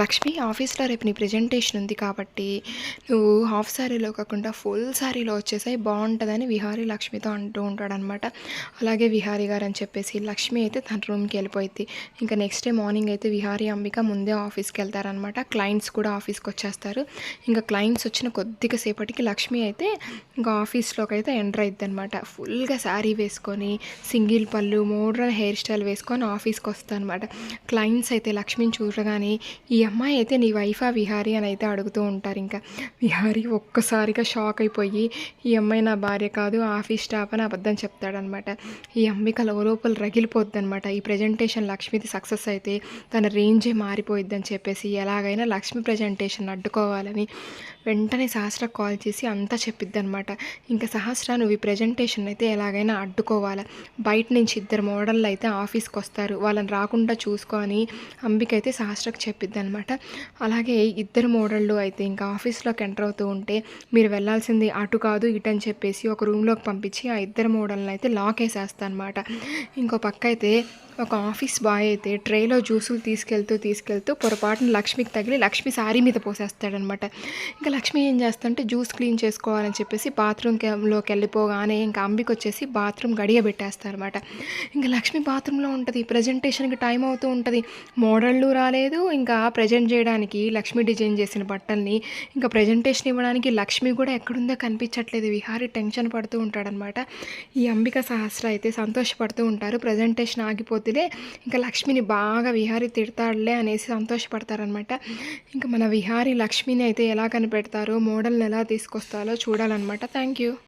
లక్ష్మి ఆఫీస్లో రేపు నీ ప్రజెంటేషన్ ఉంది కాబట్టి నువ్వు హాఫ్ శారీలో కాకుండా ఫుల్ శారీలో వచ్చేసాయి బాగుంటుందని విహారీ లక్ష్మితో అంటూ ఉంటాడనమాట అలాగే విహారీ గారు అని చెప్పేసి లక్ష్మి అయితే తన రూమ్కి వెళ్ళిపోయింది. ఇంకా నెక్స్ట్ డే మార్నింగ్ అయితే విహారీ అంబిక ముందే ఆఫీస్కి వెళ్తారనమాట క్లయింట్స్ కూడా ఆఫీస్కి వచ్చేస్తారు. ఇంకా క్లయింట్స్ వచ్చిన కొద్దిగా సేపటికి లక్ష్మి అయితే ఇంకా ఆఫీస్లోకి అయితే ఎంటర్ అవుతుంది అనమాట ఫుల్గా శారీ వేసుకొని సింగిల్ పళ్ళు మోడ్రన్ హెయిర్ స్టైల్ వేసుకొని ఆఫీస్కి వస్తాను అనమాట క్లయింట్స్ అయితే లక్ష్మిని చూడగానే ఈ అమ్మాయి అయితే నీ వైఫా విహారీ అని అయితే అడుగుతూ ఉంటారు ఇంకా. విహారీ ఒక్కసారిగా షాక్ అయిపోయి ఈ అమ్మాయి నా భార్య కాదు ఆఫీస్ స్టాఫ్ అని అబద్ధం చెప్తాడనమాట. ఈ అంబిక లోపల రగిలిపోద్ది అనమాట ఈ ప్రజెంటేషన్ లక్ష్మిది సక్సెస్ అయితే తన రేంజే మారిపోయిద్ది అని చెప్పేసి ఎలాగైనా లక్ష్మి ప్రజెంటేషన్ అడ్డుకోవాలని వెంటనే సహస్ర కాల్ చేసి అంతా చెప్పిద్ది అనమాట ఇంకా సహస్ర నువ్వు ఈ ప్రజెంటేషన్ అయితే ఎలాగైనా అడ్డుకోవాలి. బయట నుంచి ఇద్దరు మోడళ్ళు అయితే ఆఫీస్కి వస్తారు. వాళ్ళని రాకుండా చూసుకొని అంబిక అయితే సహస్రకు చెప్పిద్ది అనమాట అలాగే ఇద్దరు మోడళ్ళు అయితే ఇంకా ఆఫీస్లోకి ఎంటర్ అవుతూ ఉంటే మీరు వెళ్ళాల్సింది అటు కాదు ఇటు అని చెప్పేసి ఒక రూమ్లోకి పంపించి ఆ ఇద్దరు మోడల్ని అయితే లాక్ వేసేస్తా అనమాట ఇంకో పక్క అయితే ఒక ఆఫీస్ బాయ్ అయితే ట్రేలో జ్యూసులు తీసుకెళ్తూ తీసుకెళ్తూ పొరపాటున లక్ష్మికి తగిలి లక్ష్మి శారీ మీద పోసేస్తాడనమాట. ఇంకా లక్ష్మి ఏం చేస్తాడంటే జ్యూస్ క్లీన్ చేసుకోవాలని చెప్పేసి బాత్రూమ్లోకి వెళ్ళిపోగానే ఇంకా అంబికి వచ్చేసి బాత్రూమ్ గడియ పెట్టేస్తారనమాట. ఇంకా లక్ష్మి బాత్రూంలో ఉంటుంది ప్రజెంటేషన్కి టైం అవుతూ ఉంటుంది. మోడళ్ళు రాలేదు ఇంకా ప్రజెంట్ చేయడానికి లక్ష్మి డిజైన్ చేసిన బట్టల్ని ఇంకా ప్రజెంటేషన్ ఇవ్వడానికి లక్ష్మి కూడా ఎక్కడుందో కనిపించట్లేదు. విహారి టెన్షన్ పడుతూ ఉంటాడనమాట. ఈ అంబిక సహస్ర అయితే సంతోషపడుతూ ఉంటారు. ప్రజెంటేషన్ ఆగిపోతుంది ఇంకా లక్ష్మిని బాగా విహారి తిడతాడులే అనేసి సంతోషపడతారనమాట ఇంకా మన విహారి లక్ష్మిని అయితే ఎలా కనిపెడతారో మోడల్ని ఎలా తీసుకొస్తారో చూడాలన్నమాట. Thank you.